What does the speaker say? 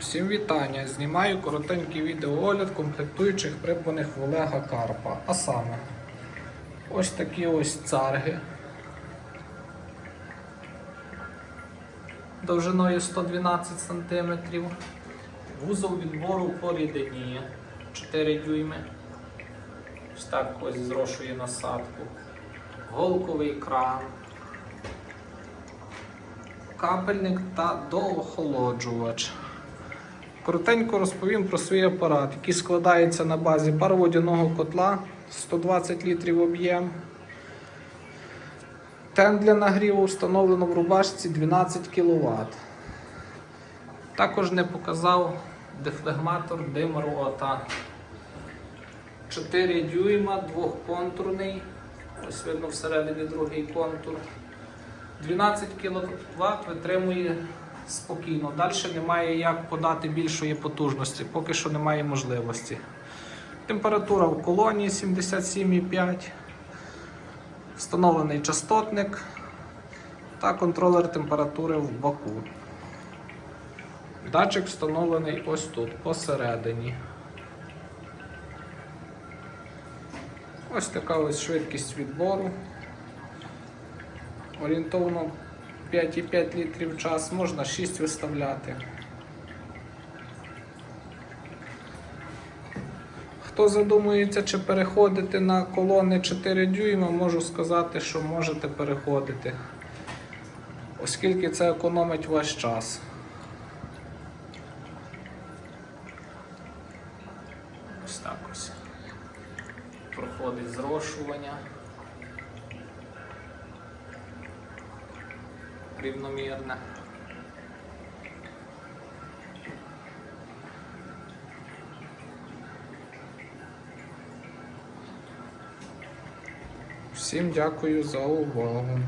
Всім вітання! Знімаю коротенький відеоогляд комплектуючих придбаних в Олега Карпа. А саме ось такі ось царги. Довжиною 112 см. Вузол відбору по рідині 4 дюйми. Ось так ось зрошує насадку. Голковий кран капельник та доохолоджувач. Коротенько розповім про свій апарат, який складається на базі пароводяного котла 120 літрів об'єм. Тен для нагріву встановлено в рубашці 12 кВт. Також не показав дефлегматор дим рота. 4 дюйма, двохконтурний. Ось видно всередині другий контур. 12 кВт витримує спокійно. Далі немає як подати більшої потужності, поки що немає можливості. Температура в колонії 77,5, встановлений частотник та контролер температури в боку. Датчик встановлений ось тут, посередині. Ось така ось швидкість відбору орієнтовно 5,5 літрів в час, можна 6 виставляти. Хто задумується, чи переходити на колони 4 дюйма, можу сказати, що можете переходити, оскільки це економить ваш час. Ось так ось. Проходить зрошування. Рівномірне. Всім дякую за увагу.